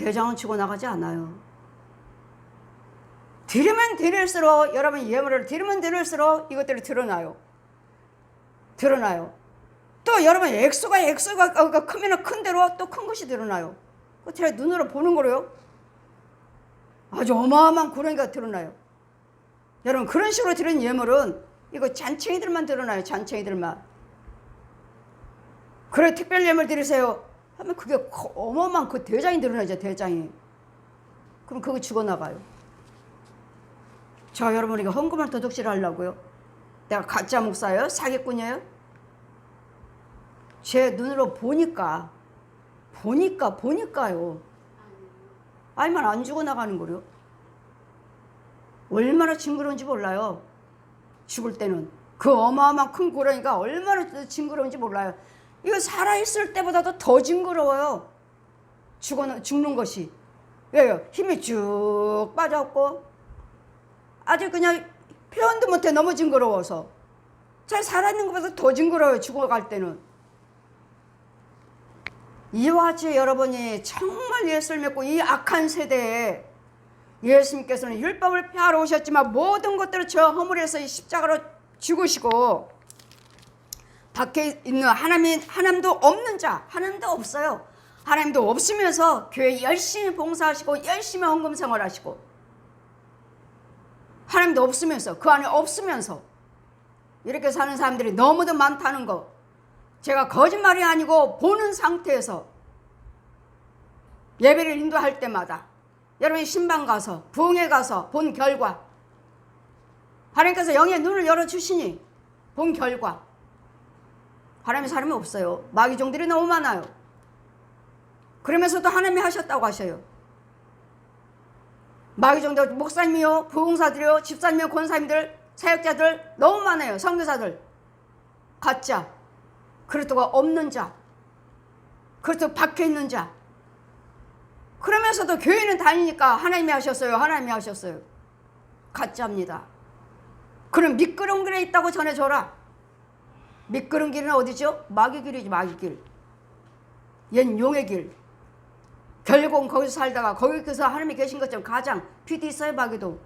대장은 죽어나가지 않아요. 들으면 들을수록 여러분 예물을 들으면 들을수록 이것들이 드러나요. 드러나요. 또 여러분 액수가 액수가 어, 크면 큰 대로 또 큰 것이 드러나요. 그 제가 눈으로 보는 거로요. 아주 어마어마한 구렁이가 드러나요. 여러분 그런 식으로 드린 예물은 이거 잔챙이들만 드러나요. 잔챙이들만. 그래 특별 예물 드리세요. 하면 그게 커- 어마어마한 그 대장이 드러나죠. 대장이. 그럼 그거 죽어나가요. 자 여러분 이거 헌금을 도둑질 하려고요. 내가 가짜 목사예요? 사기꾼이에요? 제 눈으로 보니까 보니까 보니까요. 알면 안 죽어나가는 거요. 얼마나 징그러운지 몰라요. 죽을 때는 그 어마어마한 큰 고라니가 얼마나 징그러운지 몰라요. 이거 살아있을 때보다도 더 징그러워요. 죽어 죽는 것이 왜요? 힘이 쭉 빠졌고 아주 그냥 표현도 못해 너무 징그러워서 잘 살아있는 것보다 더 징그러워요. 죽어갈 때는 이와 같이 여러분이 정말 예수를 믿고 이 악한 세대에 예수님께서는 율법을 폐하러 오셨지만 모든 것들을 저 허물에서 이 십자가로 죽으시고 밖에 있는 하나님 하나님도 없는 자 하나님도 없어요. 하나님도 없으면서 교회 열심히 봉사하시고 열심히 헌금 생활하시고 하나님도 없으면서 그 안에 없으면서 이렇게 사는 사람들이 너무도 많다는 거 제가 거짓말이 아니고 보는 상태에서 예배를 인도할 때마다 여러분이 신방 가서 부흥회 가서 본 결과 하나님께서 영의 눈을 열어 주시니 본 결과 하나님의 사람이 없어요. 마귀종들이 너무 많아요. 그러면서도 하나님이 하셨다고 하셔요. 마귀종들 목사님이요, 부흥사들이요, 집사님이요, 권사님들, 사역자들 너무 많아요. 선교사들 가짜 그렇다고 없는 자 그렇다고 박혀 있는 자 그러면서도 교회는 다니니까 하나님이 하셨어요. 하나님이 하셨어요. 가짜입니다. 그럼 미끄러운 길에 있다고 전해줘라. 미끄러운 길은 어디죠? 마귀 길이지 마귀 길. 옛 용의 길. 결국은 거기서 살다가 거기서 하나님이 계신 것처럼 가장 빛이 있어요 마귀도.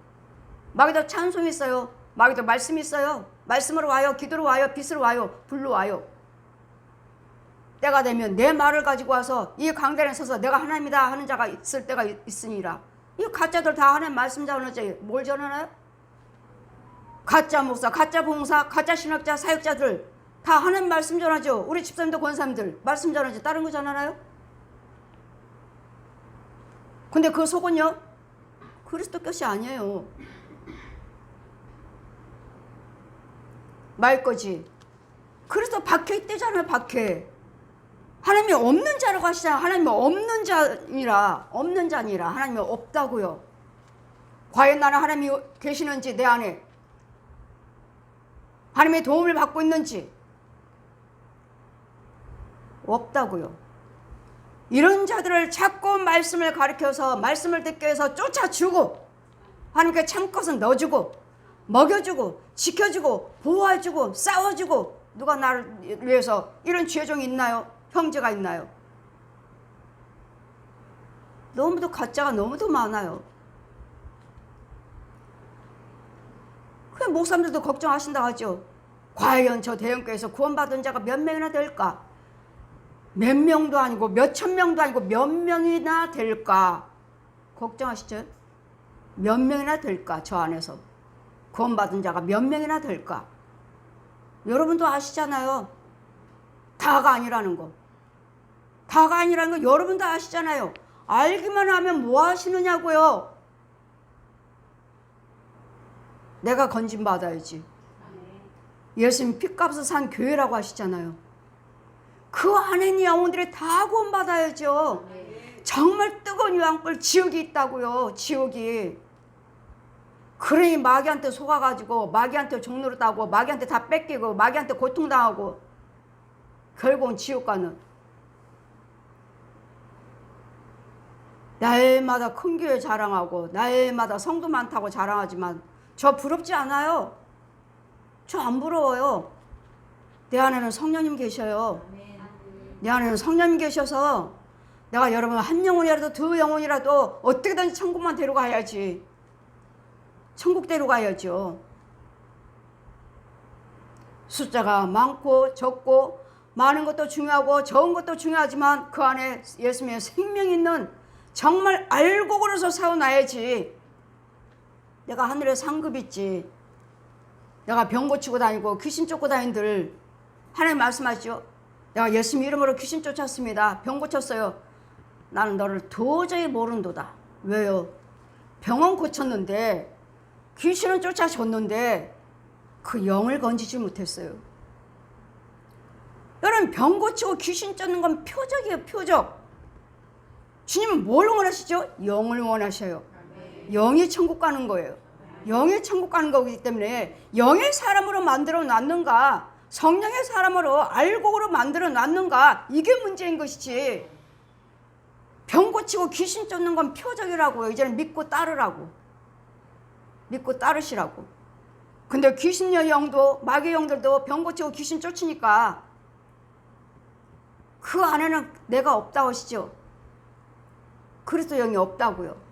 마귀도 찬송이 있어요. 마귀도 말씀이 있어요. 말씀으로 와요. 기도로 와요. 빛으로 와요. 불로 와요. 때가 되면 내 말을 가지고 와서 이 강단에 서서 내가 하나님이다 하는 자가 있을 때가 있- 있으니라. 이 가짜들 다 하나님 말씀 전하지 뭘 전하나요? 가짜 목사, 가짜 봉사, 가짜 신학자, 사역자들 다 하나님 말씀 전하죠. 우리 집사님들, 권사님들 말씀 전하지 다른 거 전하나요? 근데 그 속은요? 그리스도 것이 아니에요. 말 거지. 그래서 박혀 있대잖아요, 박혀. 하나님이 없는 자라고 하시잖아요. 하나님이 없는 자니라, 없는 자니라. 하나님이 없다고요. 과연 나는 하나님이 계시는지 내 안에 하나님의 도움을 받고 있는지 없다고요. 이런 자들을 자꾸 말씀을 가르쳐서 말씀을 듣게 해서 쫓아주고 하나님께 참것은 넣어주고 먹여주고 지켜주고 보호해주고 싸워주고 누가 나를 위해서 이런 죄종이 있나요? 형제가 있나요? 너무도 가짜가 너무도 많아요. 그 목사님들도 걱정하신다 하죠. 과연 저 대형교회에서 구원받은 자가 몇 명이나 될까? 몇 명도 아니고 몇 천 명도 아니고 몇 명이나 될까? 걱정하시죠? 몇 명이나 될까? 저 안에서 구원받은 자가 몇 명이나 될까? 여러분도 아시잖아요. 다가 아니라는 거. 다가 아니라는 거 여러분도 아시잖아요. 알기만 하면 뭐 하시느냐고요. 내가 건진 받아야지. 예수님 핏값을 산 교회라고 하시잖아요. 그 안에 영혼들이 다 구원받아야죠. 정말 뜨거운 유황불 지옥이 있다고요. 지옥이. 그러니 마귀한테 속아가지고 마귀한테 종로를 따고 마귀한테 다 뺏기고 마귀한테 고통당하고 결국은 지옥 가는 날마다 큰 교회 자랑하고 날마다 성도 많다고 자랑하지만 저 부럽지 않아요. 저 안 부러워요. 내 안에는 성령님 계셔요. 내 안에는 성령님 계셔서 내가 여러분 한 영혼이라도 두 영혼이라도 어떻게든 천국만 데려가야지. 천국 데려가야죠. 숫자가 많고 적고 많은 것도 중요하고 적은 것도 중요하지만 그 안에 예수님의 생명 있는 정말 그래서 세워놔야지. 내가 하늘에 상급 있지. 내가 병 고치고 다니고 귀신 쫓고 다닌들 하나님 말씀하시죠. 내가 예수님 이름으로 귀신 쫓았습니다. 병 고쳤어요. 나는 너를 도저히 모른도다. 왜요? 병원 고쳤는데 귀신은 쫓아줬는데 그 영을 건지지 못했어요. 여러분 병 고치고 귀신 쫓는 건 표적이에요. 표적. 주님은 뭘 원하시죠? 영을 원하셔요. 영이 천국 가는 거예요. 영의 천국 가는 거기 때문에 영의 사람으로 만들어 놨는가 성령의 사람으로 알고로 만들어 놨는가? 이게 문제인 것이지. 병 고치고 귀신 쫓는 건 표적이라고요 이제는 믿고 따르라고. 믿고 따르시라고. 근데 귀신의 영도 마귀의 영들도 병 고치고 귀신 쫓으니까 그 안에는 내가 없다고 하시죠? 그리스도 영이 없다고요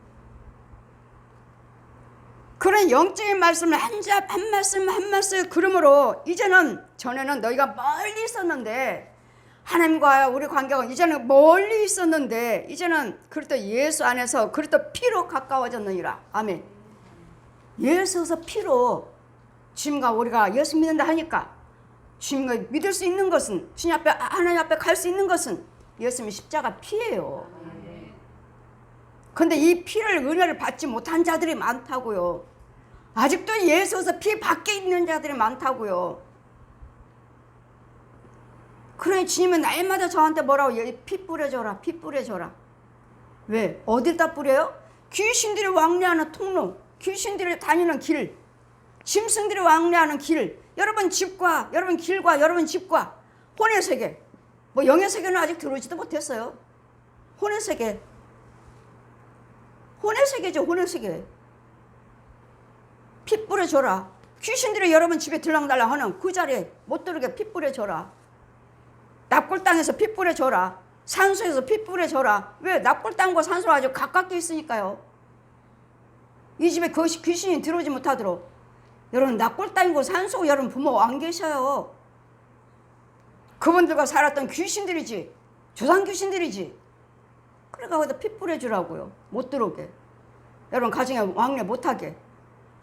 그런 영적인 말씀을 한, 잡, 한 말씀 한 말씀 그러므로 이제는 전에는 너희가 멀리 있었는데 하나님과 우리 관계가 이제는 멀리 있었는데 이제는 그리스도 예수 안에서 그리스도 피로 가까워졌느니라. 아멘. 예수에서 피로 주님과 우리가 예수 믿는다 하니까 주님과 믿을 수 있는 것은 주님 앞에 하나님 앞에 갈 수 있는 것은 예수님의 십자가 피예요. 근데 이 피를 은혜를 받지 못한 자들이 많다고요. 아직도 예수에서 피 밖에 있는 자들이 많다고요. 그러니 주님은 날마다 저한테 뭐라고 얘, 피 뿌려줘라 피 뿌려줘라. 왜? 어디다 뿌려요? 귀신들이 왕래하는 통로 귀신들이 다니는 길 짐승들이 왕래하는 길 여러분 집과 여러분 길과 여러분 집과 혼의 세계 뭐 영의 세계는 아직 들어오지도 못했어요. 혼의 세계 혼의 세계죠, 혼의 세계. 피 뿌려줘라. 귀신들이 여러분 집에 들락날락 하는 그 자리에 못 들게 피 뿌려줘라. 납골 땅에서 피 뿌려줘라. 산소에서 피 뿌려줘라. 왜? 납골 땅과 산소가 아주 가깝게 있으니까요. 이 집에 그 귀신이 들어오지 못하도록. 여러분, 납골 땅이고 산소고 여러분 부모 안 계셔요. 그분들과 살았던 귀신들이지. 조상 귀신들이지. 그러니까 거기다 피 뿌려주라고요. 못 들어오게. 여러분 가정에 왕래 못하게.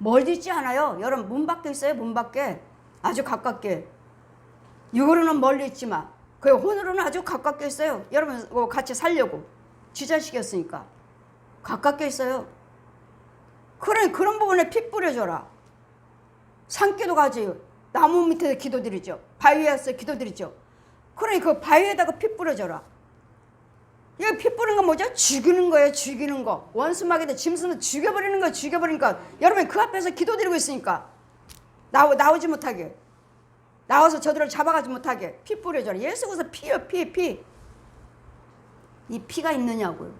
멀리 있지 않아요. 여러분 문 밖에 있어요. 문 밖에. 아주 가깝게. 육으로는 멀리 있지만 그 혼으로는 아주 가깝게 있어요. 여러분 뭐 같이 살려고. 지자식이었으니까. 가깝게 있어요. 그런 그런 부분에 피 뿌려줘라. 산기도 가지. 나무 밑에 기도드리죠. 바위에서 기도드리죠. 그러니 그 바위에다가 피 뿌려줘라. 이거 피 뿌리는 건 뭐죠? 죽이는 거예요, 죽이는 거. 원수막에다 짐승을 죽여버리는 거, 죽여버리니까. 여러분 그 앞에서 기도드리고 있으니까. 나오, 나오지 못하게. 나와서 저들을 잡아가지 못하게. 피 뿌려줘라. 예수께서 피요, 피, 피. 이 피가 있느냐고요.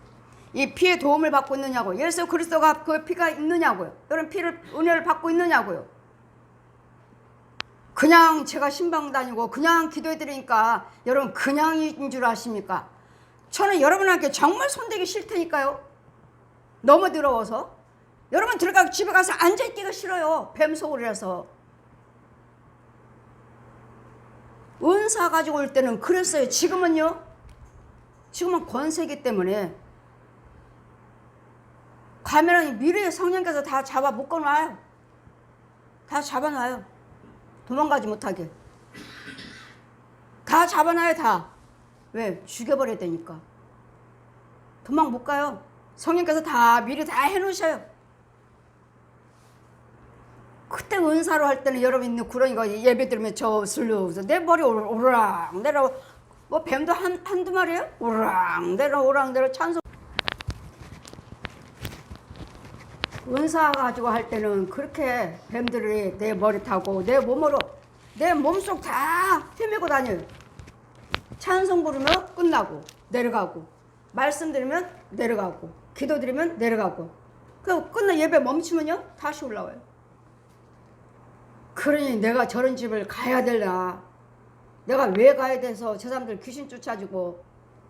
이 피의 도움을 받고 있느냐고요. 예수 그리스도가 그 피가 있느냐고요. 여러분 피를, 은혜를 받고 있느냐고요. 그냥 제가 신방 다니고 그냥 기도해드리니까 여러분 그냥인 줄 아십니까? 저는 여러분한테 정말 손대기 싫다니까요. 너무 더러워서. 여러분 들어가고 집에 가서 앉아있기가 싫어요. 뱀 소리라서. 은사 가지고 올 때는 그랬어요. 지금은요. 지금은 권세기 때문에 가면은 미래의 성령께서 다 잡아 묶어놔요. 다 잡아놔요. 도망가지 못하게. 다 잡아놔요, 다. 왜? 죽여버려야 되니까. 도망 못 가요. 성령께서 다 미리 다 해놓으셔요. 그때 은사로 할 때는 여러분 있는 그런 거 예배 들으면 저 슬로우서 내 머리 오르락 내려 뭐 뱀도 한 한두 마리요? 오르락 내려 오르락 내려 찬송 은사 가지고 할 때는 그렇게 뱀들이 내 머리 타고 내 몸으로 내 몸속 다 헤매고 다녀요. 찬송 부르면 끝나고 내려가고 말씀 드리면 내려가고 기도 드리면 내려가고 그 끝나 예배 멈추면요 다시 올라와요. 그러니 내가 저런 집을 가야 될라. 내가 왜 가야 돼서 저 사람들 귀신 쫓아주고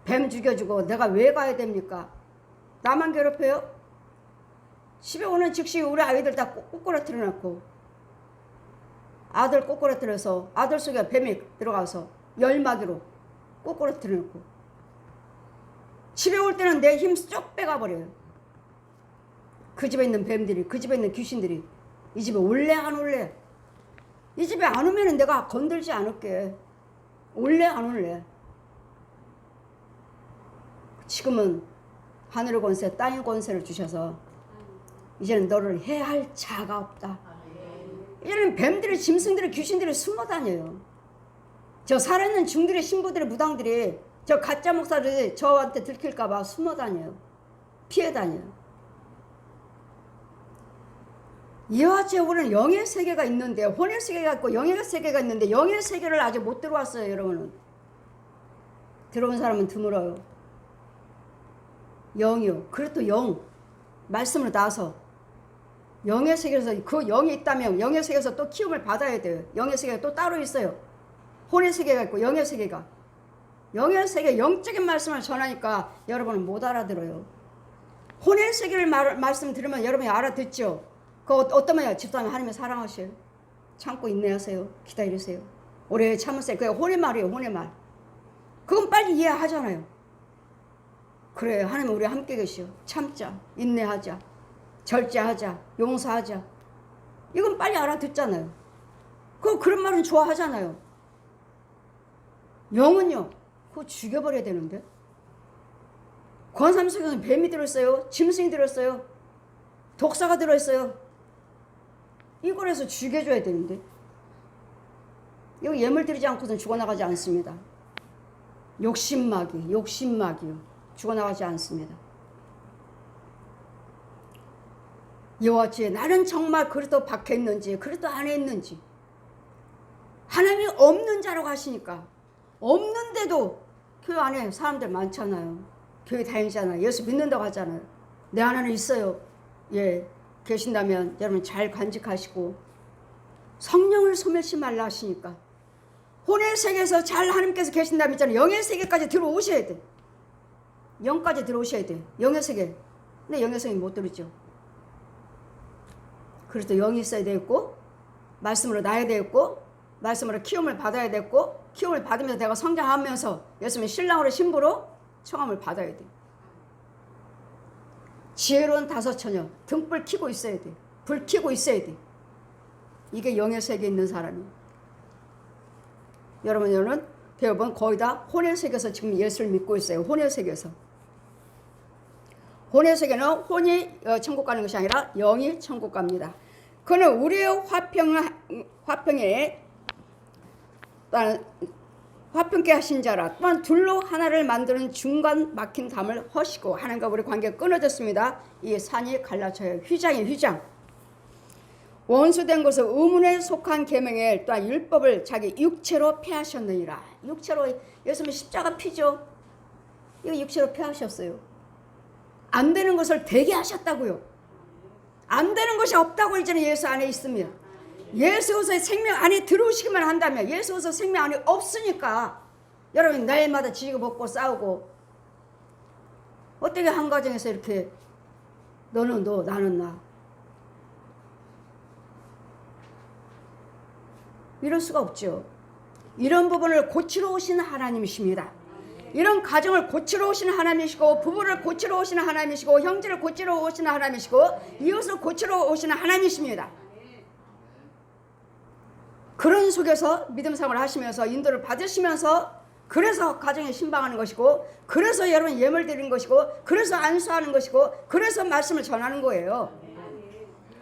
뱀 죽여주고 내가 왜 가야 됩니까? 나만 괴롭혀요? 집에 오는 즉시 우리 아이들 다 꼬- 꼬꾸라뜨려 놓고 아들 꼬꾸라뜨려서 아들 속에 뱀이 들어가서 열마기로 꼬꾸라뜨려 놓고 집에 올 때는 내 힘 쏙 빼가버려요. 그 집에 있는 뱀들이 그 집에 있는 귀신들이 이 집에 올래 안 올래? 이 집에 안 오면은 내가 건들지 않을게. 올래 안 올래? 지금은 하늘의 권세, 땅의 권세를 주셔서 이제는 너를 해야 할 자가 없다. 이제는 뱀들이, 짐승들이, 귀신들이 숨어 다녀요. 저 살아있는 중들의 신부들의 무당들이 저 가짜 목사들이 저한테 들킬까봐 숨어 다녀요. 피해 다녀요. 이와 같이 우리는 영의 세계가 있는데 혼의 세계가 있고 영의 세계가 있는데 영의 세계를 아직 못 들어왔어요 여러분은. 들어온 사람은 드물어요. 영이요. 그래도 영. 말씀으로 나서 영의 세계에서 그 영이 있다면 영의 세계에서 또 키움을 받아야 돼요. 영의 세계가 또 따로 있어요 혼의 세계가 있고 영의 세계가 영의 세계 영적인 말씀을 전하니까 여러분은 못 알아들어요 혼의 세계를 말, 말씀 들으면 여러분이 알아듣죠 그 어- 어떤 말이야? 집사님 하나님을 사랑하셔요. 참고 인내하세요. 기다리세요. 오래 참으세요. 그게 혼의 말이에요. 혼의 말. 그건 빨리 이해하잖아요. 그래 하나님 우리 함께 계시오. 참자. 인내하자. 절제하자. 용서하자. 이건 빨리 알아듣잖아요. 그 그런 말은 좋아하잖아요. 영은요. 그거 죽여버려야 되는데. 권삼 속에는 뱀이 들었어요. 짐승이 들었어요. 독사가 들어있어요. 이걸 해서 죽여줘야 되는데. 이거 예물 드리지 않고선 죽어나가지 않습니다. 욕심마귀, 욕심마귀요. 죽어나가지 않습니다. 같이 나는 정말 그래도 박혀 있는지, 그래도 안에 있는지. 하나님이 없는 자라고 하시니까. 없는데도 교회 안에 사람들 많잖아요. 교회 다니잖아요. 예수 믿는다고 하잖아요. 내 안에는 있어요. 예, 계신다면 여러분 잘 간직하시고 성령을 소멸시 말라 하시니까 혼의 세계에서 잘 하나님께서 계신다면 있잖아요. 영의 세계까지 들어오셔야 돼. 영까지 들어오셔야 돼. 영의 세계. 근데 영의 세계 못 들었죠. 그래서 영이 있어야 되겠고 말씀으로 나야 되겠고 말씀으로 키움을 받아야 되겠고 키움을 받으면서 내가 성장하면서 예수님 신랑으로 신부로 청함을 받아야 돼. 지혜로운 다섯 처녀 등불 켜고 있어야 돼. 불 켜고 있어야 돼. 이게 영의 세계에 있는 사람이. 여러분 여러분 대부분 거의 다 혼의 세계에서 지금 예수를 믿고 있어요. 혼의 세계에서. 혼의 세계는 혼이 어, 천국 가는 것이 아니라 영이 천국 갑니다. 그는 우리의 화평 화평에 화평케 하신 자라 또한 둘로 하나를 만드는 중간 막힌 담을 허시고 하나님과 우리 관계가 끊어졌습니다. 이 산이 갈라져요. 휘장이 휘장. 원수된 것을 의문에 속한 계명에 또한 율법을 자기 육체로 폐하셨느니라. 육체로 예수님 십자가 피죠. 이거 육체로 폐하셨어요. 안 되는 것을 되게 하셨다고요. 안 되는 것이 없다고 이제는 예수 안에 있습니다. 예수로서의 생명 안에 들어오시기만 한다면 예수로서 생명 안에 없으니까 여러분 날마다 지지고 볶고 싸우고 어떻게 한 가정에서 이렇게 너는 너 나는 나 이럴 수가 없죠. 이런 부분을 고치러 오시는 하나님이십니다. 이런 가정을 고치러 오시는 하나님이시고 부부를 고치러 오시는 하나님이시고 형제를 고치러 오시는 하나님이시고 이웃을 고치러 오시는 하나님이십니다. 그런 속에서 믿음 생활을 하시면서 인도를 받으시면서 그래서 가정에 신방하는 것이고 그래서 여러분 예물 드리는 것이고 그래서 안수하는 것이고 그래서 말씀을 전하는 거예요.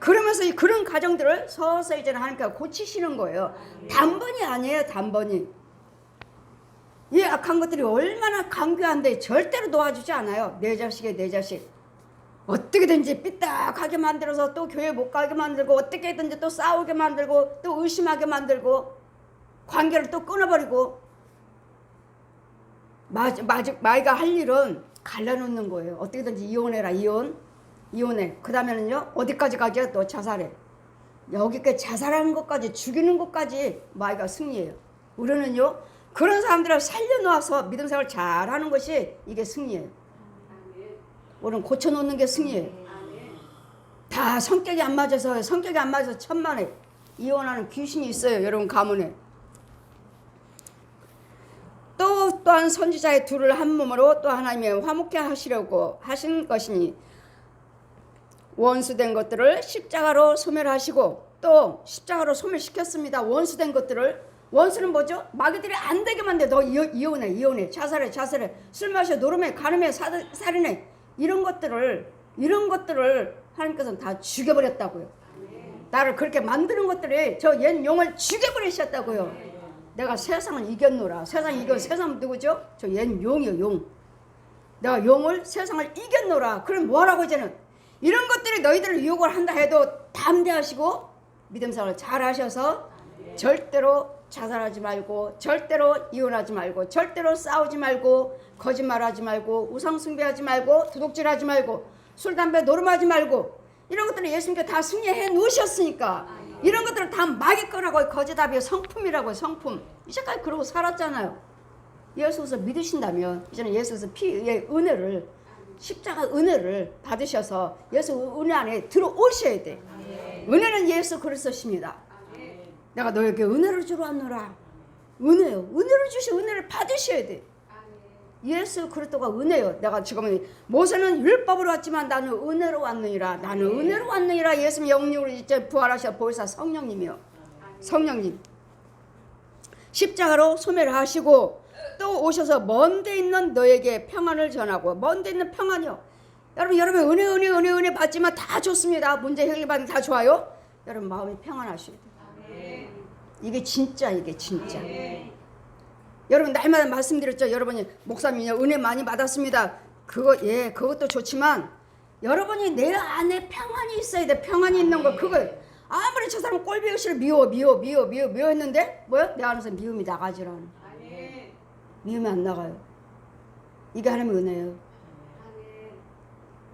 그러면서 이 그런 가정들을 서서히 이제 하나님께서 고치시는 거예요. 단번이 아니에요, 단번이. 이 악한 것들이 얼마나 강교한데 절대로 놓아주지 않아요. 내 자식에 내 자식. 어떻게든지 삐딱하게 만들어서 또 교회 못 가게 만들고 어떻게든지 또 싸우게 만들고 또 의심하게 만들고 관계를 또 끊어버리고 마, 마, 마이가 할 일은 갈라놓는 거예요. 어떻게든지 이혼해라 이혼 이혼해. 그 다음에는요 어디까지 가죠? 또 자살해. 여기까지 자살하는 것까지 죽이는 것까지 마이가 승리해요. 우리는요 그런 사람들을 살려놓아서 믿음 생활을 잘하는 것이 이게 승리예요. 우리는 고쳐놓는 게 승리예요. 다 성격이 안 맞아서 성격이 안 맞아서 천만에 이혼하는 귀신이 있어요. 여러분 가문에. 또 또한 선지자의 둘을 한 몸으로 또 하나님의 화목케 하시려고 하신 것이니 원수된 것들을 십자가로 소멸하시고 또 십자가로 소멸시켰습니다. 원수된 것들을 원수는 뭐죠? 마귀들이 안 되게 만데 너 이혼- 이혼해 이혼해 자살해 자살해 술 마셔 노름해 가늠해 사- 살인해 이런 것들을 이런 것들을 하나님께서는 다 죽여버렸다고요. 나를 그렇게 만드는 것들이 저 옛 용을 죽여버리셨다고요. 내가 세상을 이겼노라. 세상 이겨 세상 누구죠? 저 옛 용이요 용. 내가 용을 세상을 이겼노라. 그럼 뭐하라고 이제는 이런 것들이 너희들을 유혹을 한다 해도 담대하시고 믿음 생활을 잘 하셔서 절대로 자살하지 말고 절대로 이혼하지 말고 절대로 싸우지 말고 거짓말하지 말고 우상 숭배하지 말고 도둑질하지 말고 술 담배 노름하지 말고 이런 것들을 예수님께 다 승리해 놓으셨으니까 이런 것들을 다 마귀 거라고 거짓답이 성품이라고 성품 이제까지 그러고 살았잖아요. 예수께서 믿으신다면 이제는 예수께서 피의 은혜를 십자가 은혜를 받으셔서 예수 은혜 안에 들어오셔야 돼. 은혜는 예수 그리스도십니다. 내가 너에게 은혜를 주러 왔노라. 은혜요. 은혜를 주시 은혜를 받으셔야 돼. 예수 그리스도가 은혜요. 내가 지금은 모세는 율법으로 왔지만 나는 은혜로 왔느니라. 나는 은혜로 왔느니라. 예수님 영육으로 이제 부활하셔 보이사 성령님이요. 성령님. 십자가로 소멸 하시고 또 오셔서 먼데 있는 너에게 평안을 전하고 먼데 있는 평안이요. 여러분 여러분 은혜 은혜 은혜 은혜 받지만 다 좋습니다. 문제 해결받는 다 좋아요. 여러분 마음이 평안하셔야 돼요. 이게 진짜 이게 진짜. 여러분 날마다 말씀드렸죠. 여러분이 목사님 은혜 많이 받았습니다. 그거 예 그것도 좋지만 여러분이 내 안에 평안이 있어야 돼. 평안이 있는 거 그거 아무리 저 사람 꼴보기 싫어 미워 미워 미워 미워 미워 했는데 뭐야 내 안에서 미움이 나가지라는 미움이 안 나가요. 이게 하나님의 은혜예요.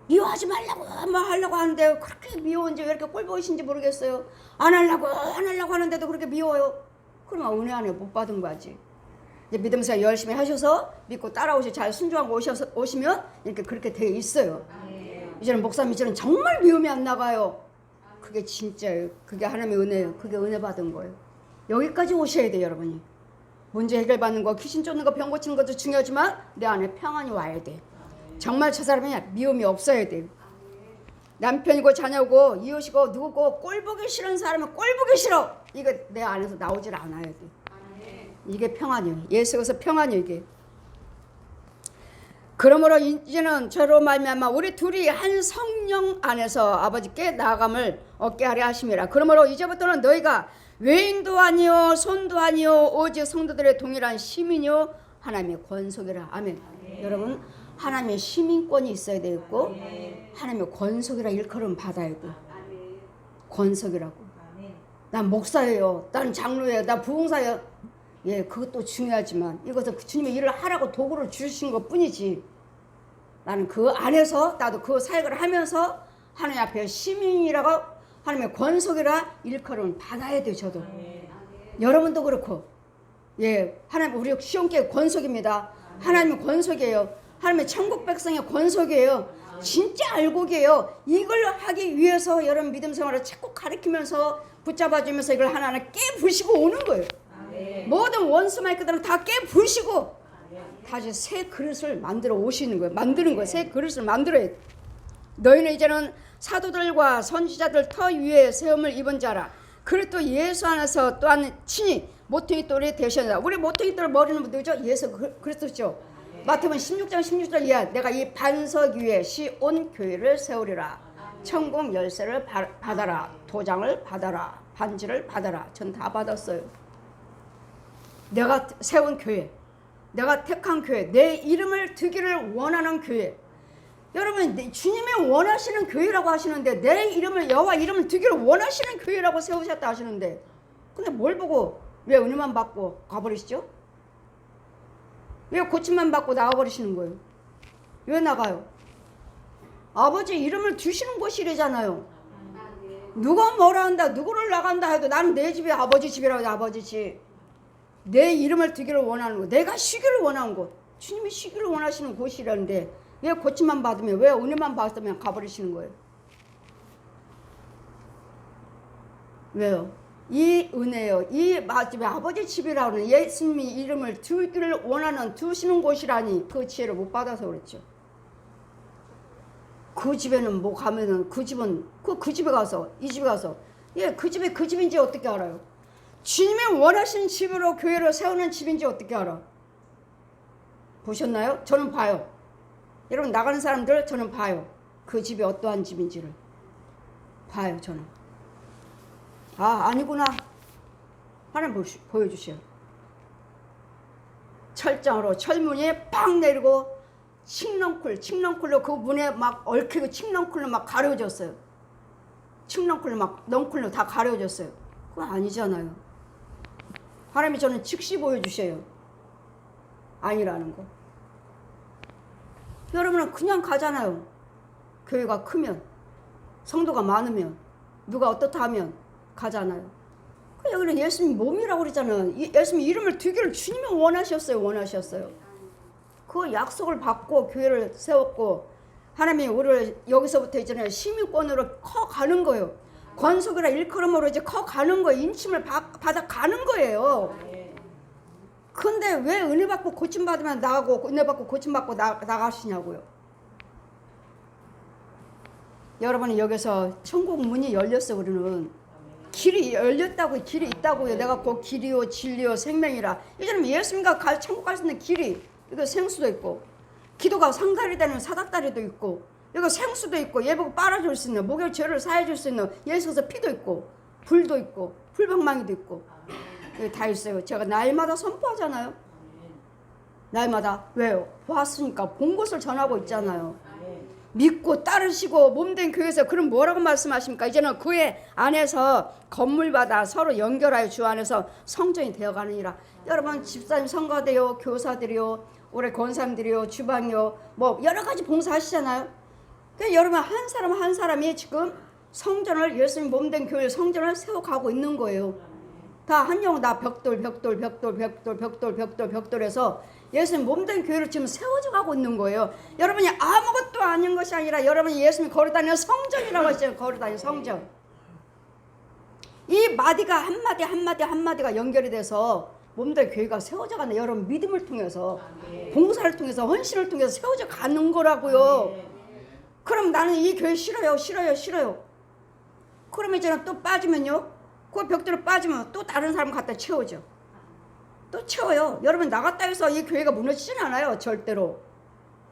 미워하지 말라고 뭐 하려고 하는데 그렇게 미워인지 왜 이렇게 꼴보이신지 모르겠어요. 안 하려고 안 하려고 하는데도 그렇게 미워요. 그러면 은혜 안에 못 받은 거지. 이제 믿음서 열심히 하셔서 믿고 따라오시 잘 순종하고 오셔서 오시면 이렇게 그렇게 돼 있어요. 이제는 목사님 이제는 정말 미움이 안 나가요. 그게 진짜예요. 그게 하나님의 은혜예요. 그게 은혜 받은 거예요. 여기까지 오셔야 돼요, 여러분이. 문제 해결받는 거, 귀신 쫓는 거, 병 고치는 것도 중요하지만 내 안에 평안이 와야 돼. 정말 저 사람이 미움이 없어야 돼. 남편이고 자녀고 이웃이고 누구고 꼴 보기 싫은 사람은 꼴 보기 싫어. 이거 내 안에서 나오질 않아야 돼. 이게 평안이에요. 예수께서 평안이에요 이게. 그러므로 이제는 저로 말미암아 우리 둘이 한 성령 안에서 아버지께 나아감을 얻게 하려 하심이라. 그러므로 이제부터는 너희가 외인도 아니요 손도 아니요 오직 성도들의 동일한 시민이요 하나님의 권속이라. 아멘. 여러분 하나님의 시민권이 있어야 되겠고 하나님의 권속이라 일컬음 받아야 돼. 권속이라고. 난 목사예요. 난 장로예요. 난 부흥사예요. 예, 그것도 중요하지만 이것은 그 주님의 일을 하라고 도구를 주신 것 뿐이지. 나는 그 안에서 나도 그 사역을 하면서 하나님 앞에 시민이라고 하나님의 권속이라 일컬음을 받아야 돼요, 저도. 여러분도 그렇고. 예, 하나님 우리 시온교회 권속입니다. 하나님의 권속이에요. 하나님의 천국 백성의 권속이에요. 진짜 알곡이에요. 이걸 하기 위해서 여러분 믿음 생활을 자꾸 가르치면서 붙잡아주면서 이걸 하나하나 깨부시고 오는 거예요. 모든 원수 마이크들은 다 깨부시고 다시 새 그릇을 만들어 오시는 거예요. 만드는 거예요. 새 그릇을 만들어야 돼. 너희는 이제는 사도들과 선지자들 터 위에 세움을 입은 자라. 그리고 또 예수 안에서 또한 친히 모퉁이 돌이 되셨다. 우리 모퉁이 돌 머리는 누구죠? 예수 그- 그리스도죠. 마태복음 16장 16절 이하 내가 이 반석 위에 시온 교회를 세우리라. 천국 열쇠를 바- 받아라. 도장을 받아라. 반지를 받아라. 전 다 받았어요. 내가 세운 교회, 내가 택한 교회, 내 이름을 두기를 원하는 교회. 여러분, 내- 주님이 원하시는 교회라고 하시는데 내 이름을 여호와 이름을 두기를 원하시는 교회라고 세우셨다 하시는데, 근데 뭘 보고 왜 은혜만 받고 가버리시죠? 왜 고침만 받고 나가버리시는 거예요? 왜 나가요? 아버지 이름을 두시는 곳이래잖아요. 누가 뭐라 한다, 누구를 나간다 해도 나는 내 집이 아버지 집이라고 해, 아버지 집. 내 이름을 두기를 원하는 곳, 내가 쉬기를 원하는 곳, 주님이 쉬기를 원하시는 곳이라는데 왜 고침만 받으면 왜 은혜만 받으면 가버리시는 거예요? 왜요? 이 은혜요, 이 마집에 아버지 집이라는 예수님이 이름을 두기를 원하는 두시는 곳이라니 그 지혜를 못 받아서 그렇죠. 그 집에는 뭐 가면은 그 집은 그, 그 집에 가서 이 집에 가서 예그 집에 그 집인지 어떻게 알아요? 주님이 원하시는 집으로 교회를 세우는 집인지 어떻게 알아? 보셨나요? 저는 봐요. 여러분 나가는 사람들 저는 봐요. 그 집이 어떠한 집인지를 봐요 저는. 아 아니구나. 보시, 보여주세요. 철장으로 철문이 팍 내리고 칡렁쿨 칡렁쿨로 그 문에 막 얽히고 칡렁쿨로 막 가려졌어요. 칡렁쿨로 막 넝쿨로 다 가려졌어요. 그건 아니잖아요. 하나님이 저는 즉시 보여주셔요. 아니라는 거. 여러분은 그냥 가잖아요. 교회가 크면 성도가 많으면 누가 어떻다 하면 가잖아요. 그 여기는 예수님 몸이라고 그러잖아요. 이- 예수님 이름을 두기를 주님이 원하셨어요. 원하셨어요. 그 약속을 받고 교회를 세웠고 하나님이 우리를 여기서부터 이제는 시민권으로 커 가는 거예요. 권속이라 일컬음으로 이제 커 가는 거예요. 인침을 받, 받아 가는 거예요. 근데 왜 은혜 받고 고침 받으면 나가고 은혜 받고 고침 받고 나, 나가시냐고요. 여러분이 여기서 천국 문이 열렸어 우리는 길이 열렸다고 길이 있다고요. 내가 곧 길이요 진리요 생명이라. 이제는 예수님과 갈 천국 갈 수 있는 길이 이거 생수도 있고 기도가 상달이 되는 사닥다리도 있고 이거 생수도 있고 예보고 빨아줄 수 있는 목욕 죄를 사해줄 수 있는 예수께서 피도 있고 불도 있고 불방망이도 있고 다 있어요. 제가 날마다 선포하잖아요. 날마다 왜요? 왔으니까 본 것을 전하고 있잖아요. 믿고 따르시고 몸된 교회에서 그럼 뭐라고 말씀하십니까? 이제는 그의 안에서 건물마다 서로 연결하여 주 안에서 성전이 되어가느니라. 여러분 집사님 성가대요, 교사들이요, 올해 권사님들이요, 주방이요, 뭐 여러 가지 봉사하시잖아요. 그 여러분 한 사람 한 사람이 지금 성전을 예수님 몸된 교회 성전을 세워가고 있는 거예요. 다 한 영혼 다 벽돌 벽돌 벽돌 벽돌 벽돌 벽돌 벽돌에서 예수님 몸된 교회를 지금 세워져 가고 있는 거예요. 여러분이 아무것도 아닌 것이 아니라 여러분이 예수님 걸어다니는 성전이라고 하시잖아요. 걸어다니는 성전. 이 마디가 한마디 한마디 한마디가 연결이 돼서 몸된 교회가 세워져 가는 여러분 믿음을 통해서 봉사를 통해서 헌신을 통해서 세워져 가는 거라고요. 그럼 나는 이 교회 싫어요, 싫어요, 싫어요. 그러면 이제는 또 빠지면요. 그 벽돌로 빠지면 또 다른 사람 갖다 채워줘. 또 채워요. 여러분 나갔다 해서 이 교회가 무너지진 않아요. 절대로.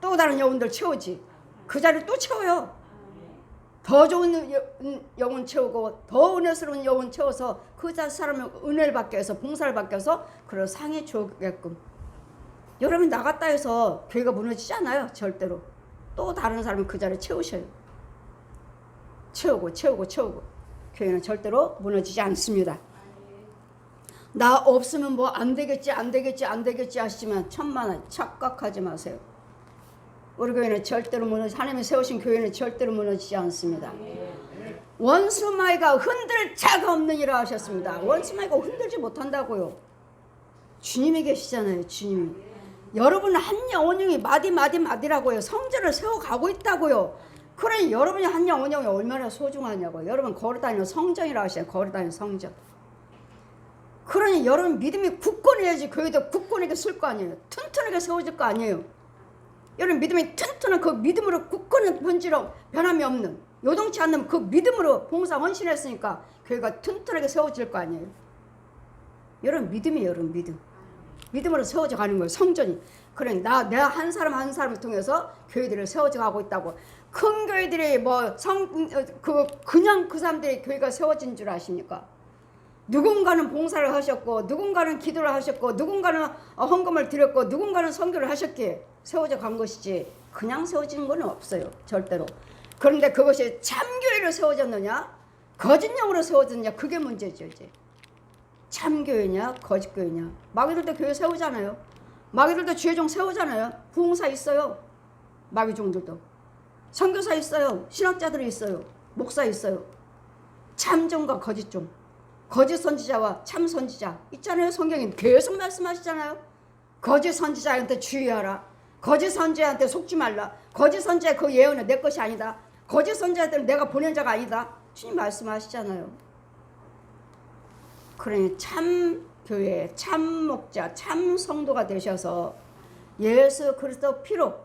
또 다른 영혼들 채우지. 그 자리를 또 채워요. 더 좋은 영혼 채우고 더 은혜스러운 영혼 채워서 그 자- 사람을 은혜를 받게 해서 봉사를 받게 해서 그런 상에 주게끔. 여러분 나갔다 해서 교회가 무너지지 않아요. 절대로. 또 다른 사람을 그 자리에 채우셔요. 채우고 채우고 채우고 교회는 절대로 무너지지 않습니다. 나 없으면 뭐 안 되겠지 안 되겠지 안 되겠지 하시지만 천만원 착각하지 마세요. 우리 교회는 절대로 무너지 하나님이 세우신 교회는 절대로 무너지지 않습니다. 원수마이가 흔들 자가 없느니라 하셨습니다. 원수마이가 흔들지 못한다고요. 주님이 계시잖아요. 주님이. 여러분 한 영혼영이 마디 마디 마디라고요. 성전을 세워가고 있다고요. 그래 여러분이 한 영혼영이 얼마나 소중하냐고요. 여러분 걸어다니는 성전이라 하시잖아요. 걸어다니는 성전. 그러니 여러분 믿음이 굳건해야지 교회도 굳건하게 쓸 거 아니에요. 튼튼하게 세워질 거 아니에요. 여러분 믿음이 튼튼한 그 믿음으로 굳건한 본질로 변함이 없는 요동치 않는 그 믿음으로 봉사 헌신했으니까 교회가 튼튼하게 세워질 거 아니에요. 여러분 믿음이에요. 여러분 믿음. 믿음으로 세워져 가는 거예요. 성전이. 그래 나 내가 한 사람 한 사람을 통해서 교회들을 세워져 가고 있다고. 큰 교회들이 뭐 성 그 그냥 그 사람들이 교회가 세워진 줄 아십니까? 누군가는 봉사를 하셨고 누군가는 기도를 하셨고 누군가는 어, 헌금을 드렸고 누군가는 선교를 하셨기에 세워져 간 것이지 그냥 세워지는 건 없어요 절대로. 그런데 그것이 참교회로 세워졌느냐? 거짓령으로 세워졌느냐? 그게 문제죠 이제. 참교회냐? 거짓교회냐? 마귀들도 교회 세우잖아요. 마귀들도 주의종 세우잖아요. 부흥사 있어요. 마귀종들도. 선교사 있어요. 신학자들이 있어요. 목사 있어요. 참종과 거짓종 거짓 선지자와 참 선지자 있잖아요. 성경에 계속 말씀하시잖아요. 거짓 선지자한테 주의하라. 거짓 선지자한테 속지 말라. 거짓 선지자 그 예언은 내 것이 아니다. 거짓 선지자들은 내가 보낸 자가 아니다. 주님 말씀하시잖아요. 그러니 참 교회, 참 목자, 참 성도가 되셔서 예수 그리스도 피로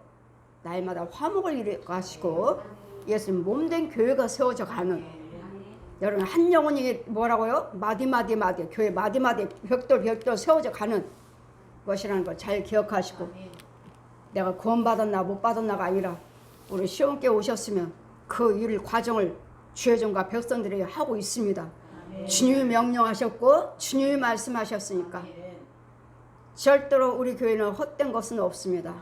날마다 화목을 이루가시고 예수님 몸된 교회가 세워져 가는 여러분 한 영혼이 뭐라고요? 마디마디 마디 교회 마디마디 벽돌 벽돌 세워져 가는 것이라는 걸 잘 기억하시고 내가 구원받았나 못 받았나가 아니라 우리 시험께 오셨으면 그 일 과정을 주회종과 백성들이 하고 있습니다. 주님이 명령하셨고 주님이 말씀하셨으니까 절대로 우리 교회는 헛된 것은 없습니다.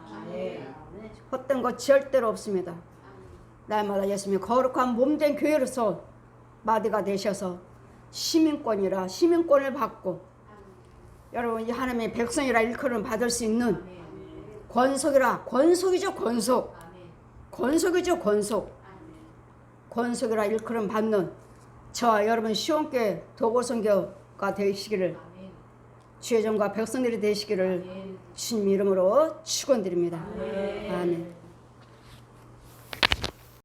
헛된 것 절대로 없습니다. 날마다 예수님이 거룩한 몸된 교회로서 마디가 되셔서 시민권이라 시민권을 받고 여러분 이 하나님의 백성이라 일컬음 받을 수 있는 권속이라 권속이죠 권속 권속이죠 권속 권속이라 일컬음 받는 저와 여러분 시온께 도고선교가 되시기를 주의 종과 백성들이 되시기를 주님 이름으로 축원드립니다. 아멘.